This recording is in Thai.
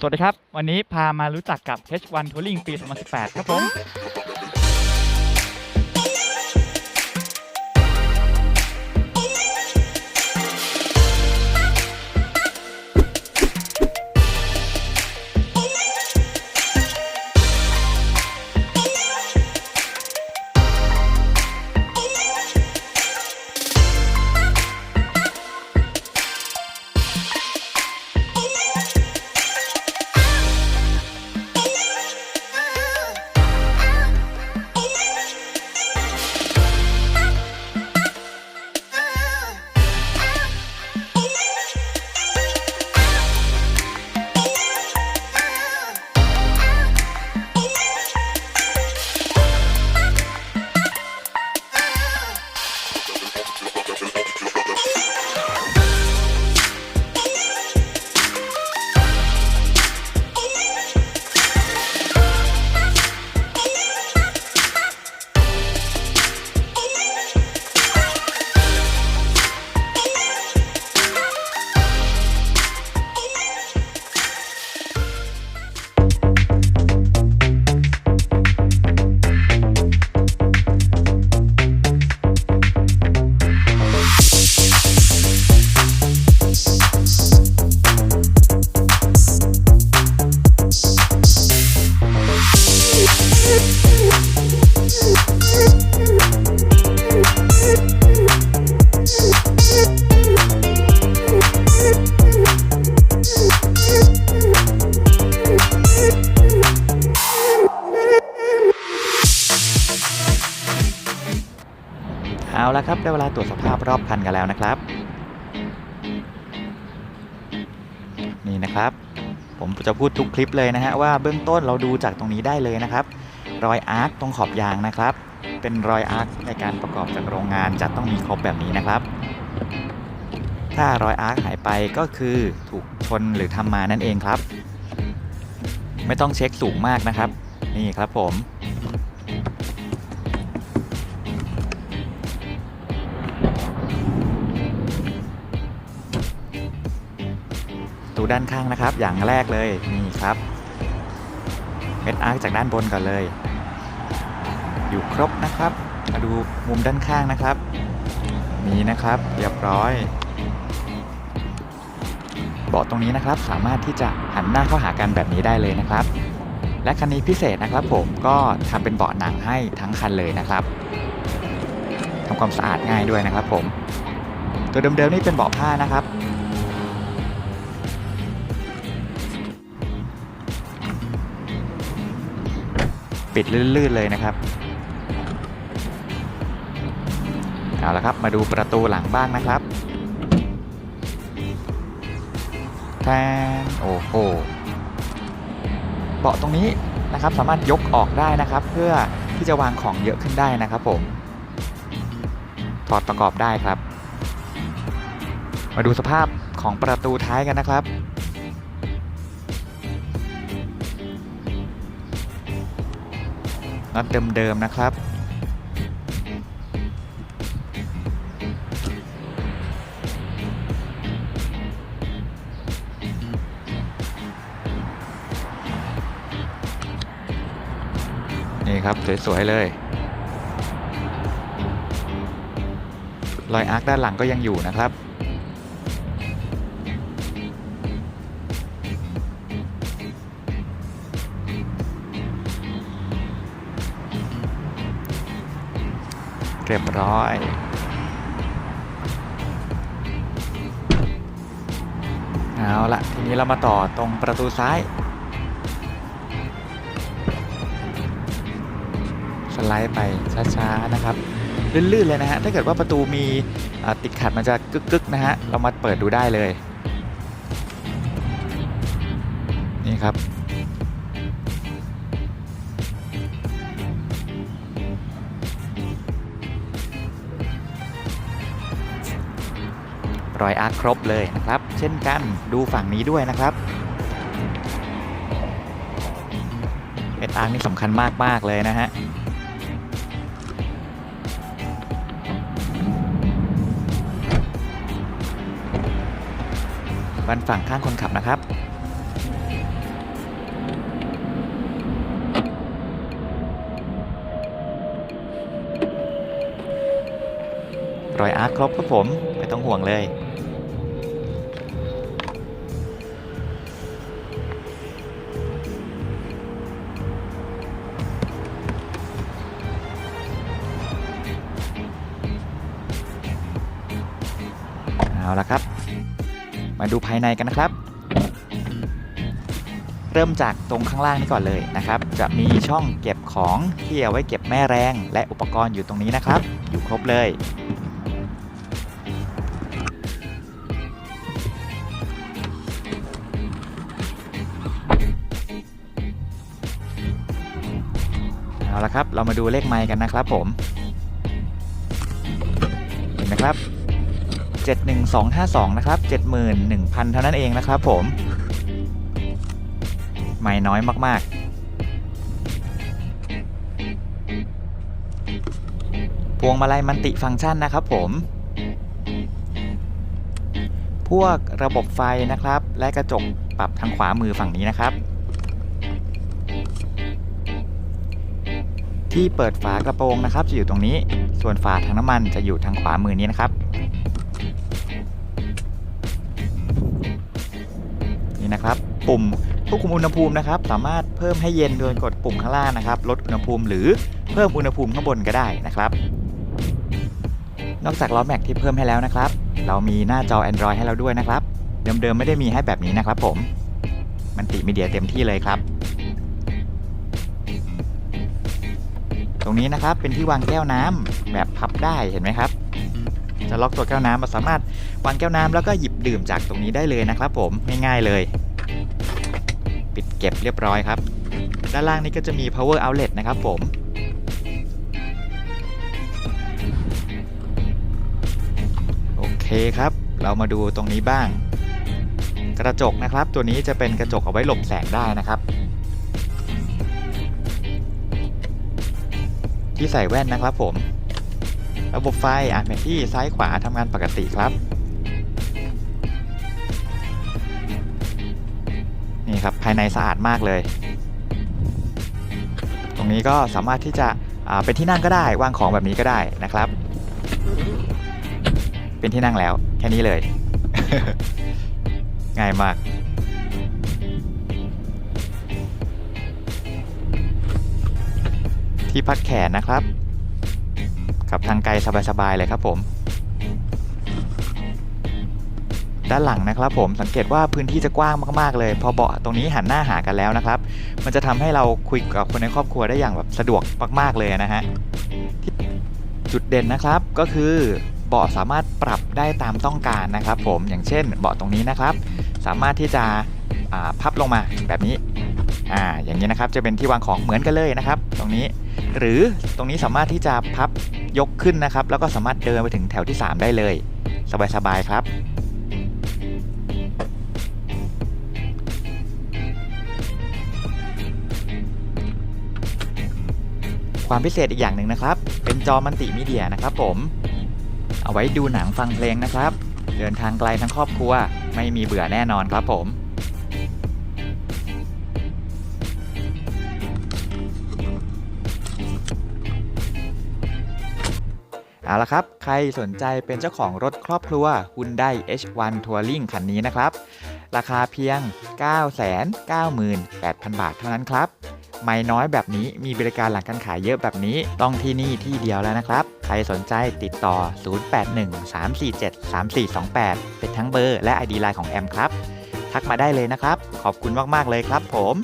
สวัสดีครับ วันนี้พามารู้จักกับ H1 Touring ปี 2018 ครับผม เอาละครับ ได้เวลาตรวจสภาพรอบคันกันแล้วนะครับ นี่นะครับ ผมจะพูดทุกคลิปเลยนะฮะว่าเบื้องต้นเราดูจากตรงนี้ได้เลยนะครับ รอยอาร์คตรงขอบยางนะครับ เป็นรอยอาร์คในการประกอบจากโรงงานจะต้องมีครบแบบนี้นะครับถ้ารอยอาร์คหายไปก็คือถูกชนหรือทำมานั่นเองครับ ไม่ต้องเช็คสูงมากนะครับ นี่ครับผม ตูด้านข้างนะครับ อย่างแรกเลยนี่ครับเม็ดอาร์คจากด้านบนก่อนเลย อยู่ครบนะครับ มาดูมุมด้านข้างนะครับนี่นะครับเรียบร้อยเบาะตรงนี้นะครับสามารถที่จะหันหน้าเข้าหากันแบบนี้ได้เลยนะครับ และคันนี้พิเศษนะครับ ผมก็ทำเป็นเบาะหนังให้ทั้งคันเลยนะครับทำความสะอาดง่ายด้วยนะครับ ผม ตัวเดิมๆนี่เป็นเบาะผ้านะครับ ปิดลื่นๆเลยนะครับเอาละครับมาดูประตูหลังบ้างนะครับแทนโอ้โหเบาะตรงนี้นะครับสามารถยกออกได้นะครับ เพื่อที่จะวางของเยอะขึ้นได้นะครับผมถอดประกอบได้ครับ มาดูสภาพของประตูท้ายกันนะครับ น็อตเดิมๆนะครับ นี่ครับ สวย ๆ เลยรอยอาร์คด้านหลังก็ยังอยู่นะครับ เรียบร้อย เอาละทีนี้เรามาต่อตรงประตูซ้าย สไลด์ไปช้าๆนะครับ ลื่นๆเลยนะฮะ ถ้าเกิดว่าประตูมีติดขัดมันจะกึกๆนะฮะ เรามาเปิดดูได้เลย นี่ครับ รอยอาร์คครบเลยนะครับ เช่นกันดูฝั่งนี้ด้วยนะครับเอ็ดอาร์นี่สำคัญมากมากเลยนะฮะบันฝั่งข้างคนขับนะครับรอยอาร์ตครบครับผม ไม่ต้องห่วงเลย เอาละครับ มาดูภายในกันนะครับ เริ่มจากตรงข้างล่างนี้ก่อนเลยนะครับ จะมีช่องเก็บของที่เอาไว้เก็บแม่แรง และอุปกรณ์อยู่ตรงนี้นะครับ อยู่ครบเลยเอาละครับ เรามาดูเลขไมค์กันนะครับผม เห็นไหมครับ 71252 นะครับ 71,000 เท่านั้นเองนะครับผม ไม่น้อยมากๆ พวงมาลัยมันติฟังก์ชันนะครับผม พวกระบบไฟนะครับ และกระจกปรับทางขวามือฝั่งนี้นะครับ ที่เปิดฝากระโปรงนะครับจะอยู่ตรงนี้ ส่วนฝาทางน้ำมันจะอยู่ทางขวามือนี้นะครับ ปุ่มควบคุมอุณหภูมินะครับ สามารถเพิ่มให้เย็นโดยกดปุ่มข้างล่างนะครับ ลดอุณหภูมิหรือเพิ่มอุณหภูมิข้างบนก็ได้นะครับ นอกจากล้อแม็กที่เพิ่มให้แล้วนะครับ เรามีหน้าจอ Android ให้เราด้วยนะครับ เดิมๆไม่ได้มีให้แบบนี้นะครับ ผม มันติมีเดียเต็มที่เลยครับ ตรงนี้นะครับเป็นที่วางแก้วน้ำแบบพับได้เห็นไหมครับ จะล็อกตัวแก้วน้ำมาสามารถวางแก้วน้ำแล้วก็หยิบดื่มจากตรงนี้ได้เลยนะครับ ผมง่ายๆเลย เรียบร้อยครับ ด้านล่างนี้ก็จะมี power outlet นะครับผม โอเคครับ เรามาดูตรงนี้บ้าง กระจกนะครับ ตัวนี้จะเป็นกระจกเอาไว้หลบแสงได้นะครับ ที่ใส่แว่นนะครับผม ระบบไฟอะแผนที่ซ้ายขวาทำงานปกติครับ นี่ครับภายในสะอาดมากเลย ตรงนี้ก็สามารถที่จะเป็นที่นั่งก็ได้วางของแบบนี้ก็ได้นะครับ เป็นที่นั่งแล้วแค่นี้เลย ง่ายมากที่พักแขนนะครับขับทางไกลสบายๆเลยครับผม ด้านหลังนะครับผมสังเกตว่าพื้นที่จะกว้างมากๆเลย พอเบาะตรงนี้หันหน้าหากันแล้วนะครับ มันจะทำให้เราคุยกับคนในครอบครัวได้อย่างแบบสะดวกมาก ๆเลยนะฮะที่จุดเด่นนะครับก็คือเบาะสามารถปรับได้ตามต้องการนะครับผมอย่างเช่นเบาะตรงนี้นะครับ สามารถที่จะพับลงมาแบบนี้อ่าอย่างนี้นะครับจะเป็นที่วางของเหมือนกันเลยนะครับ ตรงนี้หรือตรงนี้สามารถที่จะพับยกขึ้นนะครับ แล้วก็สามารถเดินไปถึงแถวที่ 3 ได้เลย สบายๆครับ ความพิเศษอีกอย่างหนึ่งนะครับ เป็นจอมัลติมีเดียนะครับผม เอาไว้ดูหนังฟังเพลงนะครับ เดินทางไกลทั้งครอบครัว ไม่มีเบื่อแน่นอนครับผมเอาละครับ ใครสนใจเป็นเจ้าของรถครอบครัว Hyundai H1 Touring คันนี้นะครับ ราคาเพียง 998,000 บาทเท่านั้นครับ ไม่น้อยแบบนี้มีบริการหลังการขายเยอะแบบนี้ ต้องที่นี่ที่เดียวแล้วนะครับ ใครสนใจติดต่อ 0813473428 เป็นทั้งเบอร์และ ID ไลน์ของแอมครับ ทักมาได้เลยนะครับ ขอบคุณมาก ๆ เลยครับผม